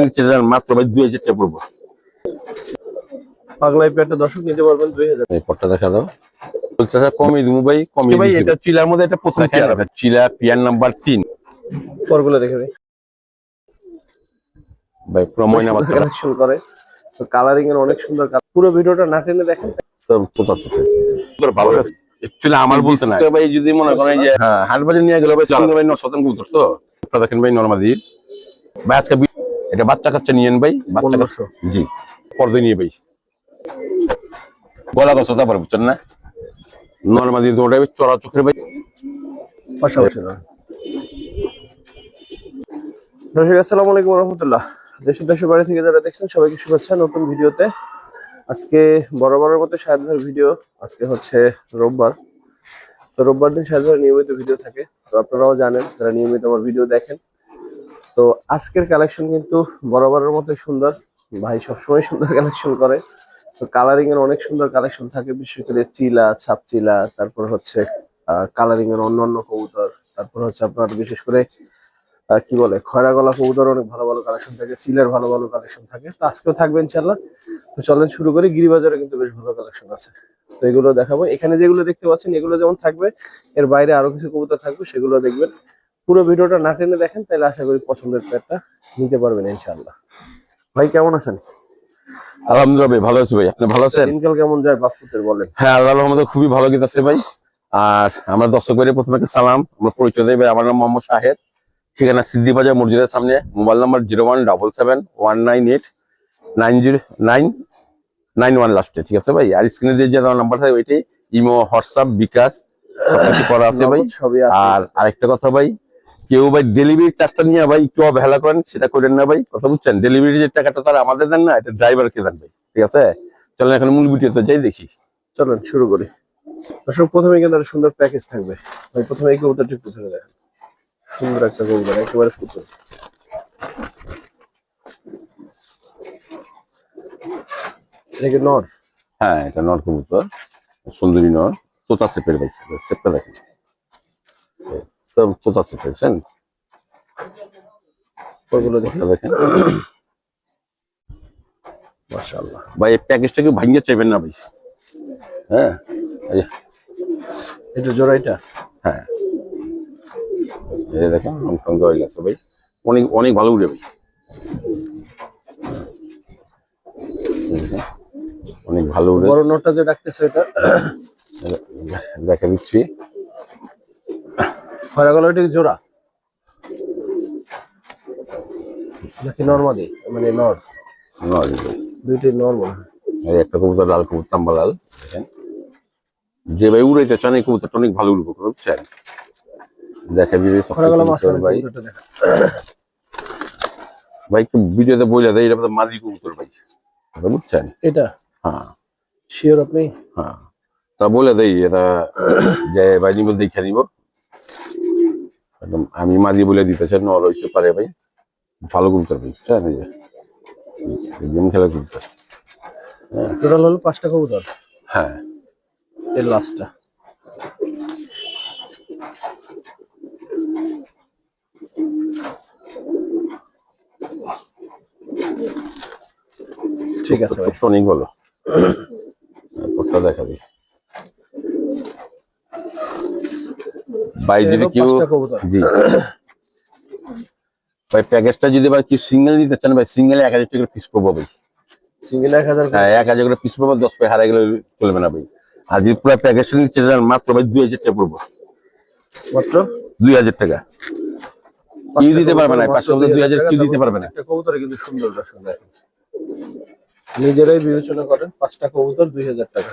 নিচ্ছে যান মাত্র ভাই দুই হাজার টাকা পড়ব। পাগলাই পেয়ারটা দর্শক নিতে পারবেন দুই হাজার। এই পটটা দেখা দাও। বলছে স্যার কমই দিব ভাই কমই ভাই এটা চিলার মধ্যে এটা প্রথম পেয়ার চিলা। পিয়ার নাম্বার তিন। পরগুলো দেখে ভাই কালেকশন করে। তো কালারিং এর অনেক সুন্দর। পুরো ভিডিওটা না টেনে দেখেন কোথাও ভালো আছে। আমার বলতে না ভাই যদি মনে করেন যে হ্যাঁ হাট বাজার নিয়ে গেল ভাই সঙ্গে ভাই কবুতর তো। দেখেন ভাই নর্মাদি। ভাই আজকে এটা বাচ্চা কাচ্চা নিয়েন ভাই বাচ্চা কাচ্চা জি পর্দায় নিয়ে ভাই। গলা গছ তারপরে বুঝছেন না? চড়া চোখের ভাই। পাশাপাশি দর্শক আসসালামু আলাইকুম রহমতুল্লাহ। দেশ ও দেশের বাড়ি থেকে যারা দেখছেন সবাইকে শুভেচ্ছা নতুন ভিডিওতে। আজকে বরাবরের মতো ভাইয়ের ভিডিও আজকে হচ্ছে রোববার। তো রোববার দিন ভাইয়ের নিয়মিত ভিডিও থাকে। তো আপনারাও জানেন যারা নিয়মিত আমার ভিডিও দেখেন তো আজকের কালেকশন কিন্তু বরাবরের মতোই সুন্দর। ভাই সবসময় সুন্দর কালেকশন করে। তো কালারিং এর অনেক সুন্দর কালেকশন থাকে, বিশেষ করে চিলা ছাপ চিলা তারপর হচ্ছে কালারিং এর অন্যান্য কবুতর, তারপর হচ্ছে আপনার বিশেষ করে কি বলে, খয়রা গলা কবুতর অনেক ভালো ভালো কালেকশন থাকে, সিলের ভালো ভালো কালেকশন থাকে। তো আজকেও থাকবে ইনশাল্লাহ তো চলেন শুরু করি, গিরিবাজারে কিন্তু বেশ ভালো কালেকশন আছে। তো এগুলো দেখাবো। এখানে যেগুলো দেখতে পাচ্ছেন, এগুলো যেমন থাকবে, এর বাইরে আরও কিছু কবুতর থাকবে, সেগুলো দেখবেন। পুরো ভিডিওটা না টেনে দেখেন তাহলে আশা করি পছন্দের প্যাডটা নিতে পারবেন ইনশাল্লাহ ভাই কেমন আছেন? আলহামদুলিল্লাহ ভাই ভালো আছি ভাই। আপনি ভালো আছেন? দিনকাল কেমন যায় বাপুতের বলেন? হ্যাঁ আল্লাহ রহমতে খুবই ভালো গীত আছে ভাই। আর আমরা দর্শক ভাইয়ের প্রথমে সালাম আমরা পরিচয় ভাই আমার নাম মোহাম্মদ শাহেদ। ঠিকানা সিদ্ধি বাজার মসজিদের সামনে mobile number zero one double seven one nine eight nine zero nine nine one লাস্টে ঠিক আছে ভাই? আর স্ক্রিনে যে নাম্বার থাকে ওইটাই ইমো হোয়াটসঅ্যাপ বিকাশ করা আছে ভাই। আর আরেকটা কথা ভাই কেউ ভাই ডেলিভারি চার্জটা নিয়ে ভাই একটু অবহেলা করেন সেটা করেন না ভাই। কথা বুঝছেন ডেলিভারি যে টাকাটা তারা আমাদের দেন না এটা ড্রাইভারকে দেন ভাই ঠিক আছে? চলেন এখন মূল ভিডিওতে যাই দেখি। চলেন শুরু করি। দর্শক প্রথমে কিন্তু একটা সুন্দর প্যাকেজ থাকবে। ভাই প্রথমে এই কবুতরটি একটু ধরে দেখেন। সুন্দর একটা কবুতর একেবারে ফুটে। এটা কি নর? হ্যাঁ এটা নর কবুতর। সুন্দরী নর। তোতা সেপের ভাই সেপটা দেখেন। তো তোতা সেপ পেয়েছেন? ওইগুলো দেখি দেখেন। মাশাআল্লাহ। ভাই এই প্যাকেজটাকে ভাঙিয়ে চাইবেন না ভাই? হ্যাঁ? এটা জোড়া এটা? হ্যাঁ। এই দেখেন ভাই। অনেক অনেক ভালো উড়ে ভাই। অনেক ভালো উড়ে। বড় নরটা যে ডাকতেছে এটা দেখা দিচ্ছি। খয়রা গলা এটা জোড়া? নাকি নর্মালি মানে নর নর ভাই দুইটাই নর মনে হয় এই একটা কবুতর লাল কবুতর তাম্বা লাল যে ভাই উড়াইতে চান এই কবুতরটা অনেক ভালো উড়বো বুঝছেন? দেখা ভাই। ভাই একটু ভিডিওতে বলে দেয় এটা মাঝি কবুতর ভাই। বুঝছেন? এটা? হ্যাঁ। শিওর আপনি? হ্যাঁ। তা বলে দেই এটা যে ভাই নিব দেখে নিব। একদম আমি মাঝি বলে দিতে চাই নর হইতে পারে ভাই। ভালো কবুতর ভাই হ্যাঁ গেম খেলা কবুতর টোটাল হলো পাঁচটা কবুতর? হ্যাঁ। এর লাস্টটা ঠিক আছে ভাই। ছোট্ট অনেক ভালো দেখা দিই ভাই যদি কেউ জি। ভাই প্যাকেজটা যদি ভাই কি সিঙ্গেল নিতে চান ভাই সিঙ্গেল এক হাজার টাকা পিস পড়ব ভাই। সিঙ্গেল এক হাজার হ্যাঁ এক হাজার করে পিস পড়ব দশ পাই হারা গেলে চলবে না ভাই। আর যদি পুরো প্যাকেজটা নিতে চান মাত্র ভাই দুই হাজার টাকা পড়ব। মাত্র? দুই হাজার টাকা। কেউ দিতে পারবে না পাঁচশো দুই হাজার দিতে পারবে না। একটা কিন্তু সুন্দর নিজেরাই বিবেচনা করেন পাঁচটা কবুতর দুই হাজার টাকা।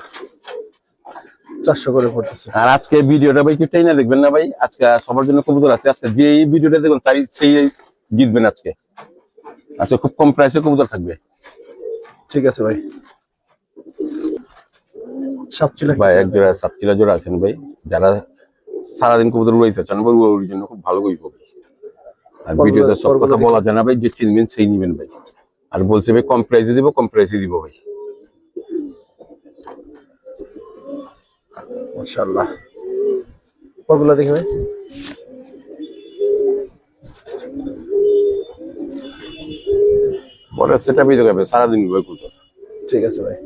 চারশো করে পড়তেছে। আর আজকে ভিডিওটা ভাই না দেখবেন না ভাই? আজকে সবার জন্য কবুতর আছে। আজকে যে এই ভিডিওটা দেখবেন তাই সেই জিতবেন আজকে। আজকে খুব কম প্রাইসে কবুতর থাকবে। ঠিক আছে ভাই। ভাই এক জোড়া সাতচিলা জোড়া আছেন ভাই। যারা সারাদিন কবুতর উড়াইতে চান ভাই জন্য খুব ভালো কইব আর পরগুলো- ভিডিওতে সব কথা বলা যায় না ভাই যে চিনবেন সেই নিবেন ভাই। আর বলছে ভাই কম প্রাইসে দিব কম প্রাইসে দিব ভাই। মাশাআল্লাহ পরগুলো দেখি ভাই। পরে সেটা বিয়ে যাবে সারাদিন বই করতো ঠিক আছে ভাই।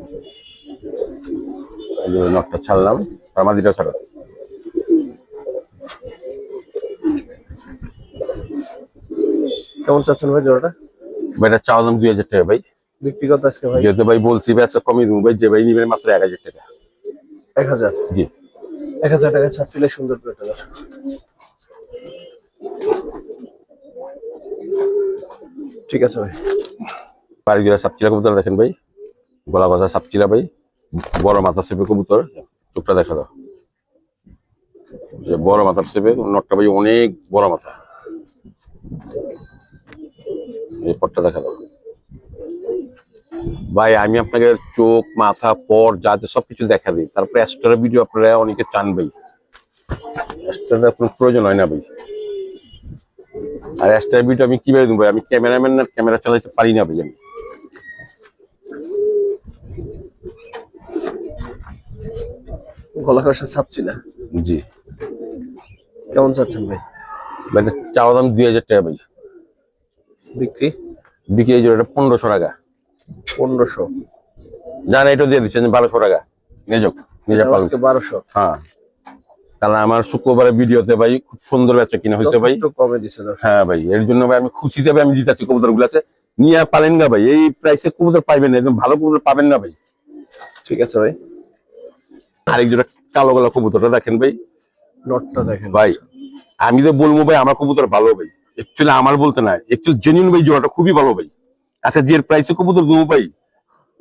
এই যে নটটা ছাড়লাম আর মাদিটা কেমন চাচ্ছেন ভাই জোড়াটা? ভাই এটা চাওয়া দাম দুই হাজার টাকা ভাই। ব্যক্তিগত আজকে ভাই? যেহেতু ভাই বলছি আজকে কমিয়ে দেবো। ভাই যে ভাই নিবেন মাত্র এক হাজার টাকা। এক হাজার? জি। এক হাজার টাকা ছাড় দিলে সুন্দর একটা দর্শক। ঠিক আছে ভাই। গিয়ে সাপচিলা কবুতর দেখেন ভাই। গলা গজা সাপচিলা ভাই। বড় মাথা সেপে কবুতর। চোখটা দেখা দাও। যে বড় মাথার সেপে নটটা ভাই অনেক বড় মাথা। এই পটটা দেখা দাও। ভাই আমি আপনাকে চোখ মাথা পর যা যা সবকিছু দেখা দিই। তারপরে এক্সট্রা ভিডিও আপনারা অনেকে চান ভাই এক্সট্রা আপনার প্রয়োজন হয় না ভাই। আর এক্সট্রা ভিডিও আমি কীভাবে দেবো আমি ক্যামেরাম্যান না ক্যামেরা চালাইতে পারি না ভাই আমি। গলা কষা ছাপছি না। জি। কেমন চাচ্ছেন ভাই? ভাই চাওয়া দাম দুই হাজার টাকা ভাই। বিক্রি? বিক্রি এই জোড়াটা পনেরোশো টাকা। পনেরোশো। জান এটা দিয়ে দিচ্ছেন বারোশো টাকা। আজকে বারোশো। হ্যাঁ। কারণ আমার শুক্রবারের ভিডিওতে ভাই খুব সুন্দর বেচা কিনা হয়েছে ভাই। যথেষ্ট কমে দিছে হ্যাঁ ভাই এর জন্য ভাই আমি খুশিতে ভাই আমি জিতাচ্ছি কবুতরগুলো আছে। নিয়ে পালেন না ভাই এই প্রাইসে কবুতর পাইবেন না একদম ভালো কবুতর পাবেন না ভাই। ঠিক আছে ভাই। আরেক জোড়া কালো কালো কবুতরটা দেখেন ভাই। নটটা দেখেন ভাই আমি তো বলব ভাই আমার কবুতর ভালো ভাই। একচুয়ালি আমার বলতে না অ্যাকচুয়ালি জেনুইন ভাই জোড়াটা খুবই ভালো ভাই। আচ্ছা যে প্রাইসে কবুতর দেবো ভাই।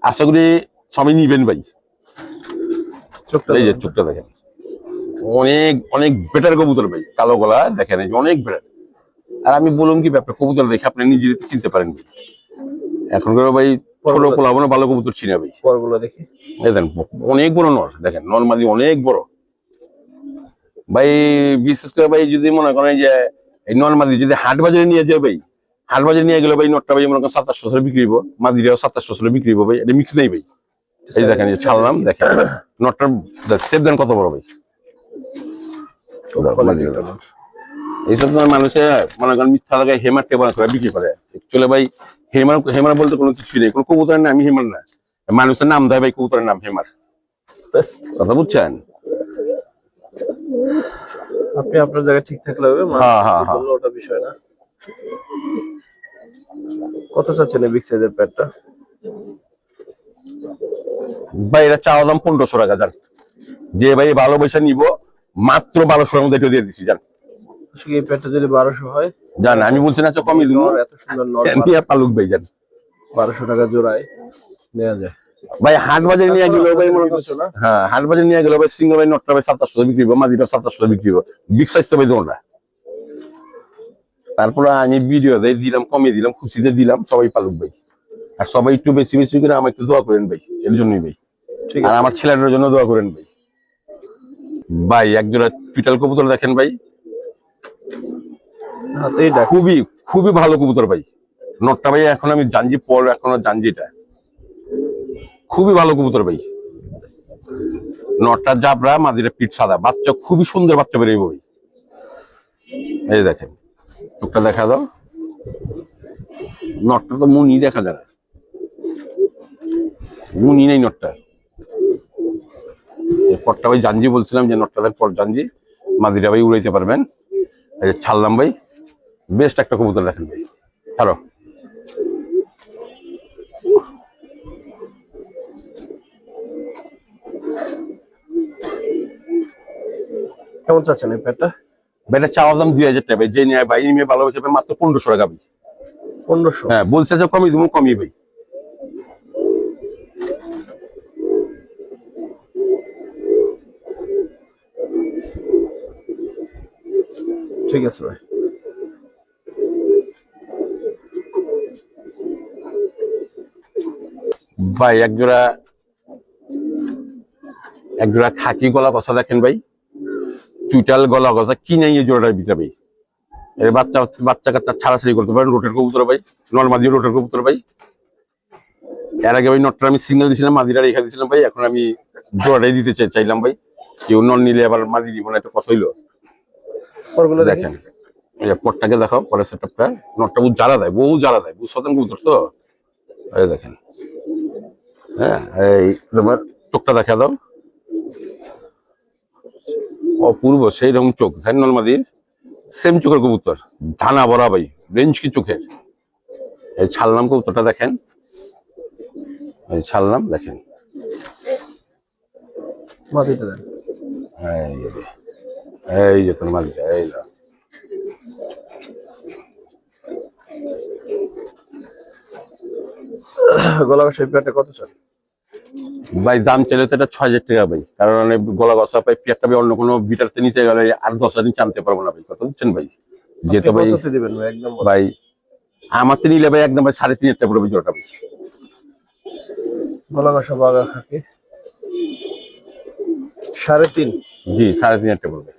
আশা করি সবাই নিবেন ভাই। চোখটা এই যে দেখেন। চোখটা দেখেন। অনেক অনেক বেটার কবুতর ভাই কালো গলা দেখেন এই অনেক বেটার আর আমি বললাম কি ব্যাপার কবুতর দেখে আপনি নিজে চিনতে পারেন এখনকার ভাই ছোট পোলাবনো ভালো কবুতর চিনে ভাই। পরগুলো দেখি। দেখেন অনেক বড় নর দেখেন নর্মালি অনেক বড়। ভাই বিশেষ করে ভাই যদি মনে করেন যে এই নর্মালি যদি হাট বাজারে নিয়ে যায় ভাই হাট বাজারে নিয়ে গেলে ভাই নটটা ভাই মনে করেন সাতাশশো সালে বিক্রি হব মাদিরাও সাতাশশো সালে বিক্রি হব ভাই। এটা মিক্স নেই ভাই। এই দেখেন ছাড়লাম দেখেন। নটটার সেভ দেন কত বড় ভাই? এইসব তোমার মানুষে মনে করেন মিথ্যা জায়গায় হেমার টেবার করে বিক্রি করে। চলে ভাই হেমার হেমার বলতে কোনো কিছু নেই। কোনো কবুতরের নাম হেমার না। মানুষের নাম দেয় ভাই কবুতরের নাম হেমার কথা বুঝছেন? আপনি আপনার জায়গায় ঠিক থাকলে হবে হ্যাঁ, হ্যাঁ, হ্যাঁ। ওটা বিষয় না। কত চাচ্ছেন বিগ সাইজের প্যাডটা ভাই এটা চাওয়া দাম পনেরোশো টাকা যান যে ভাই ভালো পয়সা নিব মাত্র বারোশোর মধ্যে এটা দিয়ে দিচ্ছি আসলে এই প্যাডটা যদি বারোশো হয় জান আমি বলছি না কমিয়ে দিব এত সুন্দর পালুক ভাই জান। বারোশো টাকা জোড়ায় নেওয়া যায়। ভাই হাট বাজারে নিয়ে গেলে ভাই মনে করেন- না? হ্যাঁ হাট বাজারে নিয়ে গেলে ভাই সিঙ্গল ভাই নটটা ভাই সাতাশশো বিক্রি হব মাঝিটা সাতাশশো বিক্রি হব বিগ সাইজ তো ভাই দোনটা তারপরে আমি ভিডিও দিয়ে দিলাম কমিয়ে দিলাম খুশিতে দিলাম সবাই পালুক ভাই। আর সবাই একটু বেশি বেশি করে আমার একটু দোয়া করেন ভাই এর জন্যই ভাই। ঠিক আর আমার ছেলেটার জন্য দোয়া করেন ভাই। ভাই একজোড়া পিটাল কবুতর দেখেন ভাই। খুবই খুবই ভালো কবুতর ভাই। নটটা ভাই এখন আমি জানজি পর এখনও জানজিটা খুবই ভালো কবুতর ভাই। নটটা জাবরা মাদিরা পিঠ সাদা। বাচ্চা খুবই সুন্দর বাচ্চা বেরোবে ভাই। এই দেখেন। চোখটা দেখা দাও নটটা তো মুনি দেখা যায় মুনি নেই নটটা। পরটা ভাই জানজি বলছিলাম যে নটটা দেখ পর জানজি। মাদিরা ভাই উড়াইতে পারবেন। এই যে ছাড়লাম ভাই। বেস্ট একটা কবুতর দেখেন ভাই। ছাড়ো। কেমন চাচ্ছেন এই প্যাডটা এটা চাওয়া দাম দুই হাজার টাকা। যে নিয়ে ভাই নিয়ে ভালোবাসে ভাই মাত্র পনেরোশো টাকা ভাই। পনেরোশো? হ্যাঁ বলছে যে কমিয়ে দেবো কমিয়ে ভাই। ঠিক আছে ভাই। ভাই এক জোড়া এক জোড়া খাকি গলা কষা দেখেন ভাই। চুইটাল গলা কি নাই এই জোড়াটার ভিতরে ভাই এর বাচ্চা বাচ্চা কাচ্চা ছাড়াছাড়ি করতে পারেন রোটের কবুতর ভাই। নর্মাদি রোটের কবুতর ভাই। এর আগে ভাই নটটা আমি সিঙ্গেল দিয়েছিলাম মাদিরা রেখা দিয়েছিলাম ভাই এখন আমি জোড়াটাই দিতে চাই চাইলাম ভাই। কেউ নন নিলে আবার মাদি দিব না একটা কথা হইল। পরগুলো দেখেন এই পটটাকে দেখাও পরের সেটআপটা নটটা বহু জ্বালা দেয় বহু জ্বালা দেয় বহু শতাংশ কবুতর তো। এই দেখেন। হ্যাঁ এই তোমার চোখটা দেখা দাও। অপূর্ব সেই রকম চোখ ধ্যান মাদির সেম চোখের কবুতর ধানা বরা ভাই রেঞ্জ কি চোখের? এই ছাড়লাম কবুতরটা দেখেন। এই ছাড়লাম দেখেন। মাটিটা দেন। এই যে এই যে তোর মালিক এই না গলা কত চান ভাই দাম চাইলে তো এটা ছয় হাজার টাকা ভাই। কারণ আমি গলা গসা পাই পেয়ারটা ভাই অন্য কোনো বিটারতে নিতে গেলে আর দশ হাজার চানতে পারব না ভাই। কত দিচ্ছেন ভাই? যেহেতু ভাই ভাই? একদম ভাই আমার তো নিলে ভাই একদম ভাই সাড়ে তিন হাজার টাকা পড়বে জোড়াটা ভাই। গলা ঘষা বাগা খাকে। সাড়ে তিন? জি সাড়ে তিন হাজার টাকা পড়বে।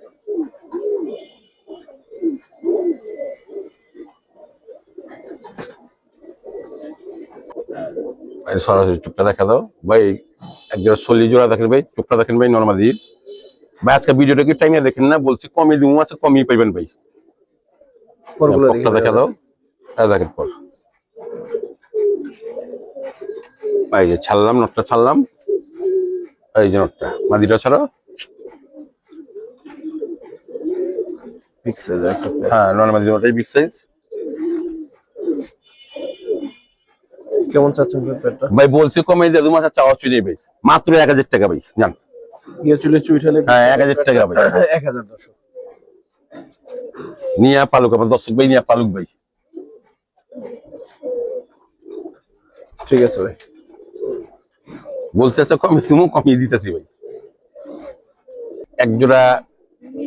সরাসরি চোখটা দেখা দাও। ভাই একজন চল্লিশ জোড়া দেখেন ভাই চোখটা দেখেন ভাই নর্মাদি ভাই আজকে ভিডিওটা কি টাইমে দেখেন না বলছি কমই দিব আছে কমই পাইবেন ভাই। দেখা দাও। হ্যাঁ দেখেন পর। এই যে ছাড়লাম নটটা ছাড়লাম। এই যে নটটা মাদিটা ছাড়ো। হয়ে একটা হ্যাঁ নন মাদি বিগ সাইজ কেমন চাচ্ছেন পেয়ারটা ভাই বলছি কমে দিয়ে দু মাসের চাওয়া চুই ভাই। মাত্র এক হাজার টাকা ভাই জান। গিয়ে চুলে চুইঠালে? হ্যাঁ এক হাজার টাকা ভাই। এক হাজার দশ নিয়া পালুক আমার দর্শক ভাই নিয়া পালুক ভাই। ঠিক আছে ভাই। বলছে কমে তুমি কমিয়ে দিতেছি ভাই। এক জোড়া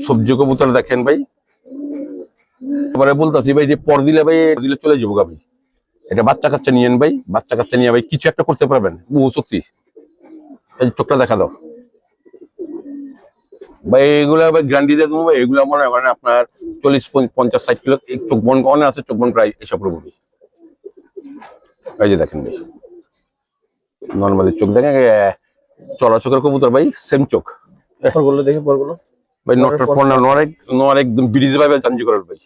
সবজি কবুতর দেখেন ভাই। এবারে বলতেছি ভাই যে পর দিলে ভাই দিলে চলে যাব ভাই। এটা বাচ্চা কাচ্চা নিয়েন ভাই বাচ্চা কাচ্চা নিয়ে ভাই কিছু একটা করতে পারবেন এই যে চোখটা দেখা দাও। ভাই এগুলা ভাই গ্যারান্টি দিয়ে দেবো ভাই এগুলা মনে হয় মানে আপনার চল্লিশ পঞ্চ- পঞ্চাশ ষাট কিলো এই চোখ বন অনেক আছে চোখ বন প্রায় এসব রকম এই যে দেখেন ভাই নর্মালি চোখ দেখেন চলা চোখের কবুতর ভাই সেম চোখ। পরগুলো দেখি পরগুলো। ভাই নটার পর না নর এক একদম ব্রিজ ভাবে চাঞ্জি করার ভাই।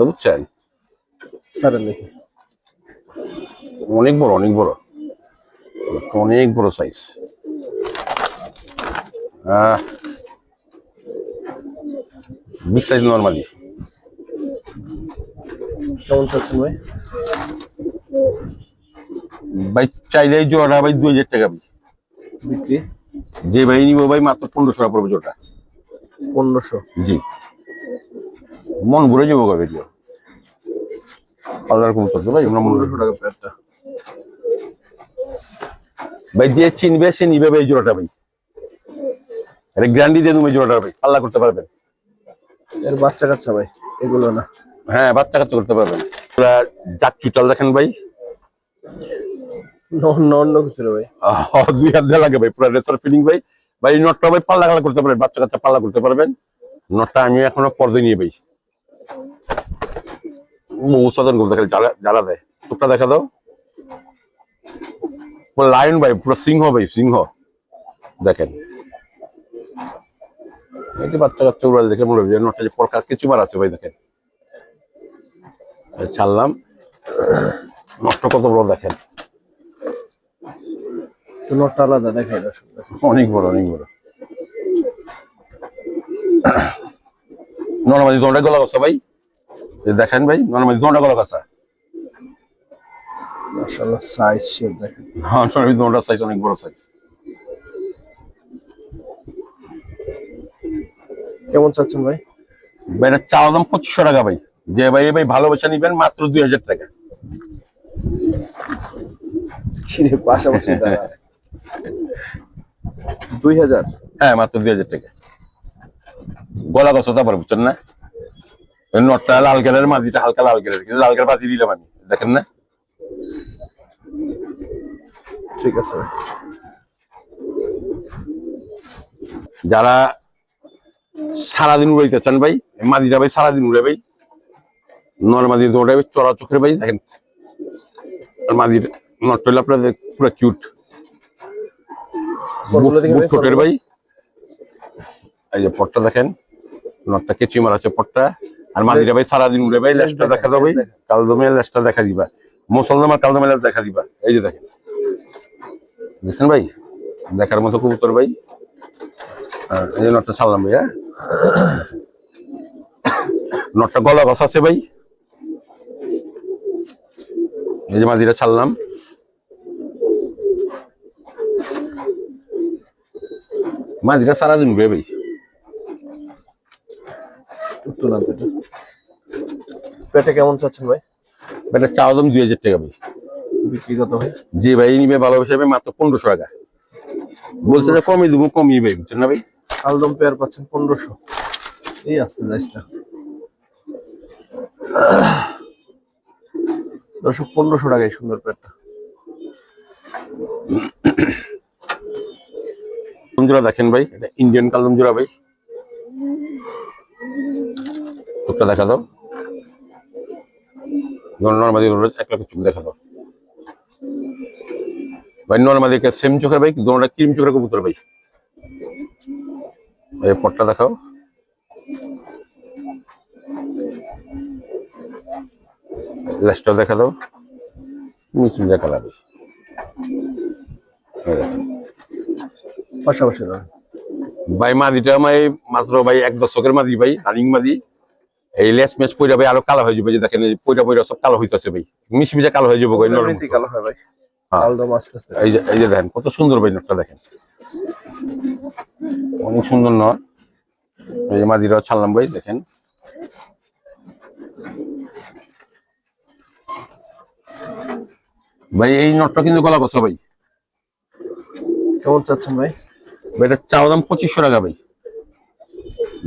বুঝছেন? সারেন দেখি। অনেক বড় অনেক বড়। অনেক বড় সাইজ বিগ সাইজ নর্মালি কেমন চাচ্ছেন ভাই? ভাই চাইলে জোড়াটা ভাই দুই হাজার টাকা ভাই বিক্রি? যে ভাই নিবো ভাই মাত্র পনেরোশো টাকা পড়বে জোড়াটা। পনেরোশো? জি। মন ঘুরে যাব কবে আলাদা কবুতর তো ভাই আমরা মন পনেরোশো টাকা পেয়ারটা ভাই যে চিনবে সে নিবে ভাই এই জোড়াটা ভাই। এটা গ্যারান্টি দিয়ে তুমি জোড়াটা ভাই পাল্লা করতে পারবেন। এর বাচ্চা কাচ্চা ভাই এগুলো না। হ্যাঁ বাচ্চা কাচ্চা করতে পারবেন। পুরা জাক চুটাল দেখেন ভাই। দুই হাত লাগে ভাই পুরা রেসার ফিলিং ভাই। ভাই নটটা ভাই পাল্লা করতে পারবেন বাচ্চা কাচ্চা পাল্লা করতে পারবেন। নটটা আমি এখনও পর্দে নিয়ে ভাই। বহু সাধারণ করে জ্বালা জ্বালা দেয়। টুকটা দেখা দাও। পুরো লায়ন ভাই পুরো সিংহ ভাই সিংহ। দেখেন। এটি বাচ্চা কাচ্চা উড়াল দেখে মনে হবে যে নটটা যে পরকার কিছু বার আছে ভাই দেখেন। ছাড়লাম। নষ্ট কত বড় দেখেন। নটটা আলাদা দেখাই দেখেন। অনেক বড় অনেক বড়। নর্মালি গলা ভাই। দেখেন ভাই নর্মালি দোনটা গলা গছা মাশাআল্লাহ সাইজ শেপ দেখেন। হ্যাঁ নর্মালি দোনটা সাইজ অনেক বড় সাইজ কেমন চাচ্ছেন ভাই? ভাই এটা চাওয়া দাম পঁচিশশো টাকা ভাই। যে ভাই ভাই ভালোবাসা নিবেন মাত্র দুই হাজার টাকা। পাশাপাশি দুই হাজার? হ্যাঁ মাত্র দুই হাজার টাকা। গলা গছা বুঝছেন না? নটটা লাল কালারের মাঝিটা হালকা লাল কালার কিন্তু লাল কালার বাজি দিলাম আমি দেখেন না? ঠিক আছে। যারা সারাদিন উড়াইতে চান ভাই মাদিরা ভাই সারাদিন উড়ে ভাই। নর্মাদি দৌড়াবে চড়া চোখের ভাই দেখেন। আর মাদির নট হইলে আপনার পুরো কিউট ঠোঁটের ভাই। এই যে পটটা দেখেন নটটা কেচি মার আছে পটটা। আর মাদিরা ভাই সারাদিন উড়ে ভাই লেজটা দেখা ভাই। কাল দমে লেজটা দেখা দিবা। মুসলমান কালদা মেলা দেখা দিবা। এই যে দেখেন। বুঝছেন ভাই? দেখার মতো কবুতর ভাই। এই যে নটটা ছাড়লাম ভাই হ্যাঁ? নটটা গলা আছে ভাই। এই যে মাঝিটা ছাড়লাম। মাঝিটা সারাদিন ঘুরে ভাই। পেটে কেমন চাচ্ছেন ভাই? এটা চাওয়া দাম দুই হাজার টাকা ভাই। বিক্রি কত ভাই? যে ভাই নিবে ভালোবাসে ভাই মাত্র পনেরোশো টাকা। বলছে যে কমিয়ে দেবো কমিয়ে ভাই বুঝছেন না ভাই? আলদম পেয়ার পাচ্ছেন পনেরোশো। এই আসতে যাইস না। দর্শক পনেরোশো টাকায় সুন্দর পেয়ারটা। জোড়া দেখেন ভাই এটা ইন্ডিয়ান কালদম জোড়া ভাই। দেখা দাও। এক চোখ ভাই নর্মাদি সেম চোখের ভাই দোনোটা ক্রিম চোখের কবুতর ভাই। এই পটটা দেখাও। দেখা দাও দেখা লাগবে। পাশাপাশি দাঁড়ান। ভাই মাদিটা আমার মাত্র ভাই এক দশকের মাদি ভাই রানিং মাদি। এই লেস মেস পইরা ভাই আরও কালো হয়ে যাবে যে দেখেন এই পইরা পইরা সব কালো হইতাছে ভাই। মিশি মিশে কালো হয়ে যাবে ভাই নরম কালো হয় ভাই। হ্যাঁ। আলদম আস্তে আস্তে এই যে এই যে দেখেন কত সুন্দর ভাই নটটা দেখেন। অনেক সুন্দর নট। এই যে মাদিরাও ছাড়লাম ভাই দেখেন। ভাই এই নটটা কিন্তু গলা কষা ভাই। কেমন চাচ্ছেন ভাই? ভাই এটা চাওয়া দাম পঁচিশশো টাকা ভাই।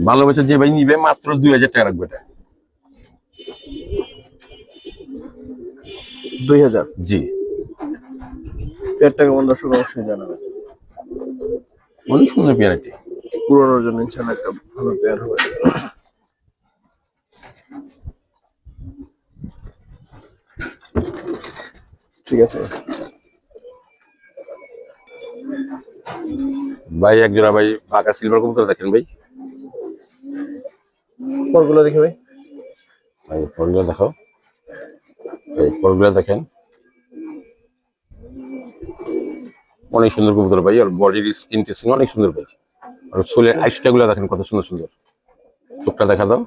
ভালোবেসে যে ভাই নিবে মাত্র দুই হাজার টাকা রাখবে এটা। দুই হাজার? জি। পেয়ারটা কেমন দর্শক অবশ্যই জানাবেন অনেক সুন্দর পেয়ারাটি। পুরোনোর জন্য ইনশাল্লাহ একটা ভালো পেয়ার হবে। ঠিক আছে। ভাই এক জোড়া ভাই বাঁকা সিলভার কবুতর দেখেন ভাই। পরগুলো দেখে ভাই। ভাই পরগুলো দেখো। এই পরগুলো দেখেন। অনেক সুন্দর কবুতর ভাই, আর বডির স্কিন টেস্টিং অনেক সুন্দর ভাই। আর চুলের আইসটা গুলো দেখেন কত সুন্দর সুন্দর। চোখটা দেখা দাও।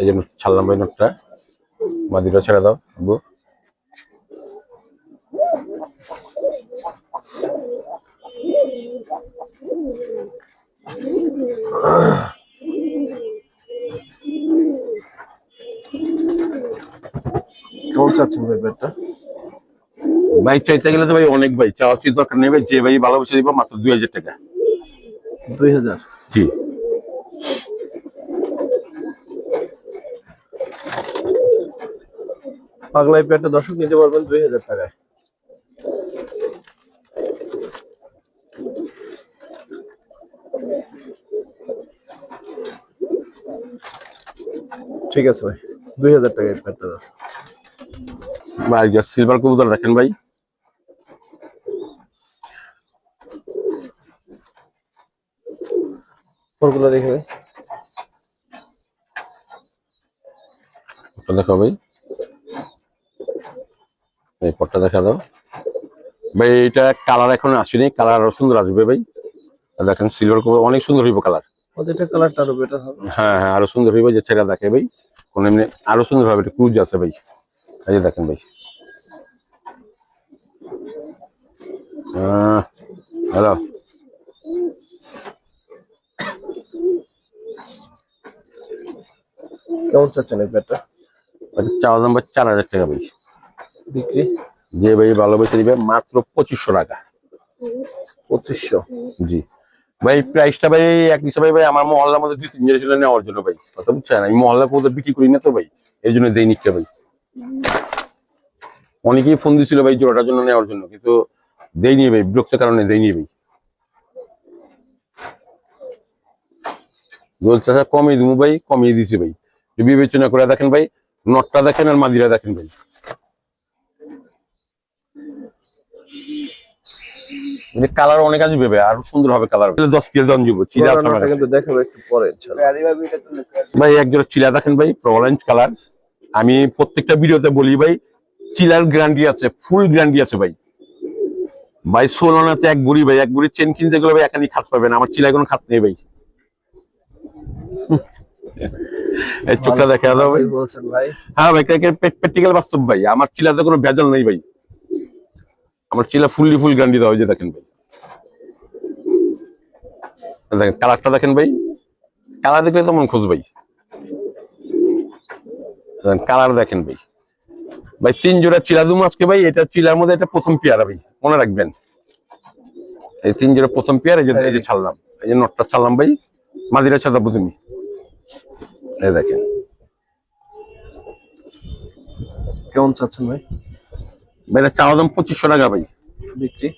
এই জন্য ছাড়লাম ভাই নোটটা। মাদিটা ছেড়ে দাও কেমন চাচ্ছেন ভাই চাইতে গেলে তো ভাই অনেক ভাই চাওয়া চিজ দরকার নেই ভাই যে ভাই ভালোবেসে দিব মাত্র দুই হাজার টাকা। দুই হাজার? জি। পাগলাই পেয়ারটা দর্শক নিতে পারবেন দুই হাজার টাকায়। ঠিক আছে ভাই দুই হাজার টাকায় পেয়ারটা দর্শক। ভাই সিলভার কবুতর দেখেন ভাই। ফোরগুলো দেখে ভাই। পটটা ভাই। এই পটটা দেখা দাও। ভাই এটা কালার এখন আসেনি কালার আরও সুন্দর আসবে ভাই। আর দেখেন সিলভার কবুতর অনেক সুন্দর হইব কালার ওদেরটা কালারটা আরও বেটার হবে। হ্যাঁ হ্যাঁ আরও সুন্দর হইব যে ছেড়া দেখে ভাই। কোন এমনি আরও সুন্দর হবে এটা ক্রুজ আছে ভাই। এই দেখেন ভাই। হ্যালো। কেমন চাচ্ছেন এই পেয়ারটা? চাওয়া দাম চার হাজার টাকা ভাই। বিক্রি? যে ভাই ভালোবেসে দিবে মাত্র পঁচিশশো টাকা। পঁচিশশো? জি। ভাই প্রাইসটা ভাই এক হিসাবে ভাই আমার মহল্লার মধ্যে দুই তিন ছিল নেওয়ার জন্য ভাই। কথা বুঝছেন? আমি মহল্লা কোথাও বিক্রি করি না তো ভাই। এই জন্য দেই নিচ্ছে ভাই? অনেকেই ফোন দিছিল ভাই জোড়াটার জন্য নেওয়ার জন্য। কিন্তু দেয়নি ভাই বিরক্ত কারণে দেয়নি ভাই। বলছে স্যার কমিয়ে দিব ভাই কমিয়ে দিছি ভাই। বিবেচনা করে দেখেন ভাই নটটা দেখেন আর মাদিরা দেখেন ভাই। কালার অনেক আসবে ভাই আর সুন্দর হবে কালার। দশ কেজি জন দিব চিলা আছে আমার পুরানোটা কাছে। কিন্তু দেখাবো একটু পরে ইনশাআল্লাহ। ভাই এক জোড়া চিলা দেখেন ভাই অরেঞ্জ কালার। আমি প্রত্যেকটা ভিডিওতে বলি ভাই চিলার গ্যারান্টি আছে ফুল গ্যারান্টি আছে ভাই। ভাই সোলানাতে এক বুড়ি ভাই এক বুড়ি চেন কিনতে গেলে ভাই একানি খাত পাবেন আমার চিলায় কোনো খাত নেই ভাই। এই চোখটা দেখা দাও ভাই। ভাই? হ্যাঁ ভাই প্র্যাকটিক্যাল বাস্তব ভাই আমার চিলাতে কোনো ভেজাল নেই ভাই। আমার চিলা ফুললি ফুল গ্যারান্টি দেওয়া হয় যে দেখেন ভাই। দেখেন কালারটা দেখেন ভাই। কালার দেখলে তো মন খুঁজ ভাই। কালার দেখেন ভাই। ভাই তিন জোড়া চিলা দুম আজকে ভাই এটা চিলার মধ্যে এটা প্রথম পেয়ারা ভাই মনে রাখবেন। এই তিন জোড়া প্রথম পেয়ার এই যে এই যে ছাড়লাম এই যে নটটা ছাড়লাম ভাই মাদিরা ছাড়াবো তুমি এই দেখেন। কেমন চাচ্ছেন ভাই? ভাই এটা চাওয়া দাম পঁচিশশো টাকা ভাই। বিক্রি?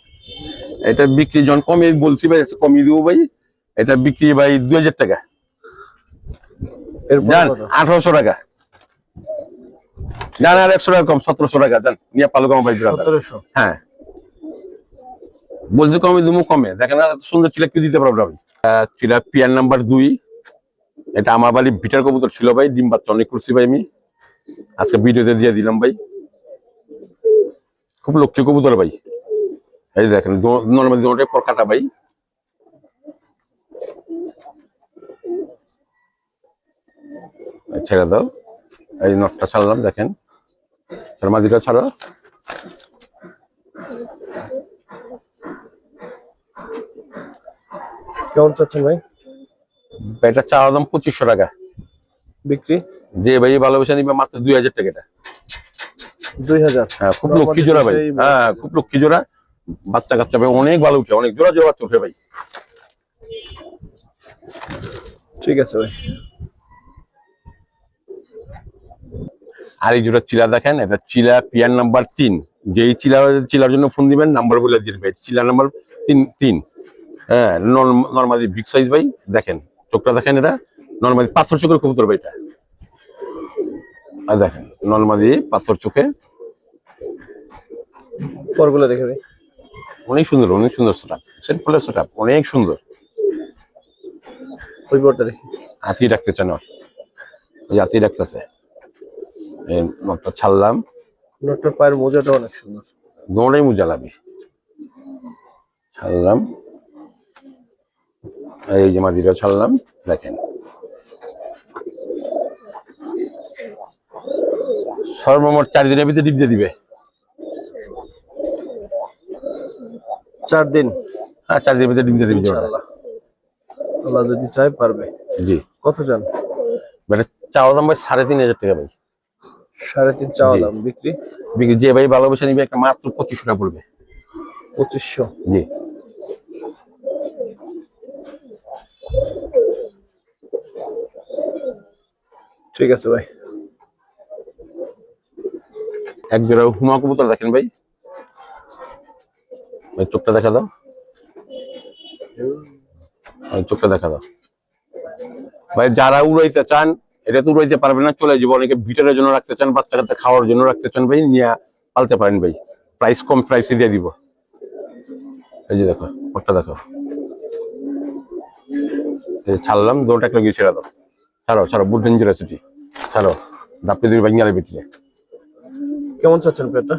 এটা বিক্রি যখন কমিয়ে বলছি ভাই কমিয়ে দিব ভাই এটা বিক্রি ভাই দুই হাজার টাকা? আঠারোশো টাকা। জান আর একশো টাকা কম সতেরোশো টাকা জান? নিয়ে পালো কম ভাই সতেরোশো? হ্যাঁ। বলছি কমে দিমু কমে। দেখেন সুন্দর চিলা কি দিতে পারব ভাই আহ, চিলা নাম্বার দুই। এটা আমার বাড়ি বিটার কবুতর ছিল ভাই ডিম বাচ্চা অনেক করছি ভাই আমি। আজকে ভিডিওতে দিয়ে দিলাম ভাই। খুব লক্ষ্মী কবুতর ভাই। এই দেখেন নর্মালি দুটোটাই পর কাটা ভাই। ছেড়ে দাও। এই নটটা ছাড়লাম দেখেন। মাদিটা ছাড়ো। কেমন চাচ্ছেন ভাই? এটা চাওয়া দাম পঁচিশশো টাকা। বিক্রি? যে ভাই ভালোবাসা নিবে মাত্র দুই হাজার টাকা এটা। দুই হাজার। হ্যাঁ খুব লক্ষ্মী জোড়া ভাই। হ্যাঁ খুব লক্ষ্মী জোড়া। বাচ্চা কাচ্চা ভাই অনেক ভালো উঠে অনেক জোড়া জোড়া বাচ্চা উঠে ভাই। ঠিক আছে ভাই। আর এই জোড়া চিলা দেখেন এটা চিলা পিয়ার নাম্বার তিন। যেই চিলা চিলার জন্য ফোন দিবেন নাম্বার বলে দিন ভাই চিলা নাম্বার তিন তিন। হ্যাঁ নর্মালি বিগ সাইজ ভাই দেখেন চোখটা দেখেন এটা নর্মালি পাথর চোখের কবুতর ভাই এটা। আর দেখেন নর্মালি পাথর চোখে পরগুলো দেখে ভাই। অনেক সুন্দর অনেক সুন্দর সেট আপ সেট ফুলের সেট আপ অনেক সুন্দর। ওই পরটা দেখি। হাতি রাখতে চান ওই রাখতেছে এই নটটা ছাড়লাম। নোটটার পায়ের মোজাটা অনেক সুন্দর। দৌড়াই মুজা লাগবে ছাড়লাম এই যে মাদিটা ছাড়লাম দেখেন। সর্বমোট চার দিনের ভিতরে ডিপ দিয়ে দিবে। চার দিন। হ্যাঁ চার দিনের ভিতরে ডিপ দিয়ে দিবে। আল্লাহ যদি চায় পারবে। জি। কত চান? এটা চাওয়া দাম ভাই সাড়ে তিন হাজার টাকা ভাই। সাড়ে তিন চাওয়া। দাম বিক্রি? বিক্রি- যে ভাই ভালোবেসে নিবে একটা মাত্র পঁচিশশো টাকা পড়বে। পঁচিশশো? জি। ঠিক আছে ভাই। এক জোড়া হুমা কবুতর দেখেন ভাই। ভাই চোখটা দেখা দাও। চোখটা দেখা দাও। ভাই যারা উড়াইতে চান এটা তো উড়াইতে পারবে না চলে যাব। অনেকে ভিটারের জন্য রাখতে চান বাচ্চা কাচ্চা খাওয়ার জন্য রাখতে চান ভাই নিয়ে পালতে পারেন ভাই। প্রাইস কম প্রাইসে দিয়ে দিব। এই যে দেখো ওটা দেখো। ছাড়লাম দৌড়টা একটা গিয়ে ছেড়ে দাও। ছাড়ো ছাড়ো বুট ডেঞ্জারাসিটি ছাড়ো দাপড়ে দুই ভাঙিয়ে বেটিয়ে কেমন চাচ্ছেন পেটটা?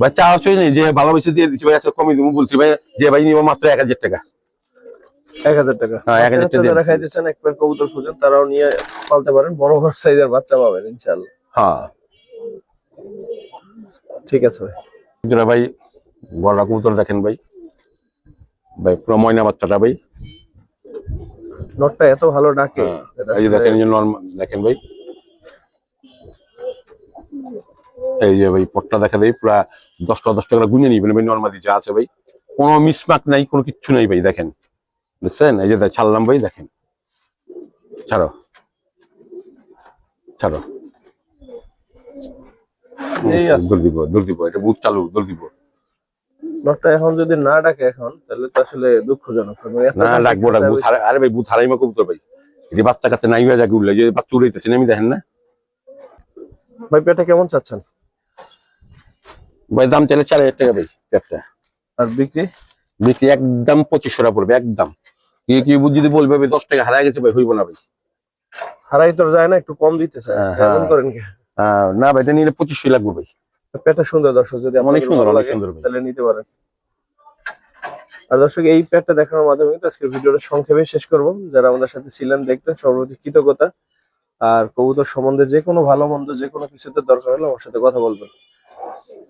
ভাই চা নেই যে ভালোবেসে দিয়ে দিচ্ছি ভাই আজকে দিব বলছি ভাই যে ভাই নিব মাত্র এক হাজার টাকা। এক হাজার টাকা। হ্যাঁ, এক হাজার বাচ্চা টাকা যারা খাইতে চান এক প্যাক কবুতর খুঁজেন তারাও নিয়ে পালতে পারেন বড় বড় সাইজের বাচ্চা পাবেন ইনশাআল্লাহ। হ্যাঁ। ঠিক আছে ভাই। জোড়া ভাই গড়া কবুতর দেখেন ভাই। ভাই পুরো ময়না বাচ্চাটা ভাই। নটটা এত ভালো ডাকে হ্যাঁ, এই যে দেখেন যে নর্মাল দেখেন ভাই। এই যে ভাই পটটা দেখা দেয় পুরা দশটা দশ টাকা গুনে নিবেন ভাই নর্মালি যা আছে ভাই। কোনো মিসমাক নাই কোনো কিচ্ছু নাই ভাই দেখেন। দেখছেন? এই যে ছাড়লাম ভাই দেখেন। ছাড়ো। ছাড়ো। এই দিব দৌড় দিব এটা বুথ চালু দৌড় দিব। নটটা এখন যদি না ডাকে এখন তাহলে তো আসলে দুঃখজনক। না ডাকবো ডাকবো। আরে- আরে ভাই বুথ হারাইমা কবুতর ভাই। এটি বাচ্চা কাছে নাই হয়ে যাকে উঠলে যে বাচ্চা উড়াইতেছে আমি দেখেন না। ভাই পেটটা কেমন চাচ্ছেন? ভাই দাম চাইলে চার হাজার টাকা ভাই একটা আর বিক্রি? বিক্রি একদম পঁচিশশো টাকা পড়বে একদম। কি কি যদি বলবে ভাই দশ টাকা হারাই গেছে ভাই হইব না ভাই। হারাই তোর যায় না একটু কম দিতে চায় হ্যাঁ, হ্যাঁ। করেন না ভাই এটা নিলে পঁচিশশো লাগবে ভাই। পেটটা সুন্দর দর্শক যদি অনেক সুন্দর অনেক সুন্দর তাহলে নিতে পারেন। আর দর্শক এই প্যাডটা দেখানোর মাধ্যমে কিন্তু আজকের ভিডিওটা সংক্ষেপে শেষ করব। যারা আমাদের সাথে ছিলেন দেখতেন সর্বপ্রতি কৃতজ্ঞতা। আর কবুতর সম্বন্ধে যে কোনো ভালো মন্দ যে কোনো কিছুতে দরকার হলে আমার সাথে কথা বলবেন।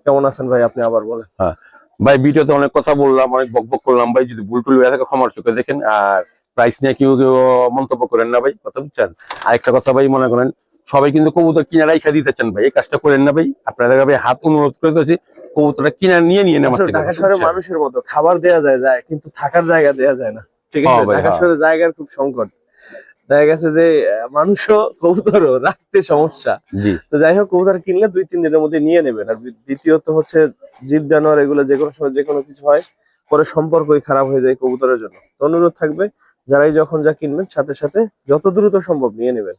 কেমন আছেন ভাই আপনি আবার বলেন। ভাই ভিডিওতে অনেক কথা বললাম অনেক বক বক করলাম ভাই যদি ভুল টুল হয়ে থাকে ক্ষমার চোখে দেখেন আর প্রাইস নিয়ে কেউ কেউ মন্তব্য করেন না ভাই কথা বুঝছেন? আরেকটা কথা ভাই মনে করেন সবাই কিন্তু কবুতর কিনা রাইখা দিতে চান ভাই এই কাজটা করেন না ভাই আপনাদের ভাই হাত অনুরোধ করে দিয়েছি কবুতরটা কিনা নিয়ে নিয়ে আসলে ঢাকা শহরে মানুষের মতো খাবার দেয়া যায় যায় কিন্তু থাকার জায়গা দেয়া যায় না ঠিক আছে? ঢাকা হ্যাঁ। শহরে জায়গার খুব সংকট। দেখা গেছে যে মানুষও কবুতরও রাখতে সমস্যা। তো যাই হোক কবুতর কিনলে দুই তিন দিনের মধ্যে নিয়ে নেবেন। আর দ্বিতীয়ত হচ্ছে জীব জানোয়ার এগুলো যে কোনো সময় যে কোনো কিছু হয় পরে সম্পর্কই খারাপ হয়ে যায় কবুতরের জন্য। অনুরোধ থাকবে যারাই যখন যা কিনবেন সাথে সাথে যত দ্রুত সম্ভব নিয়ে নেবেন।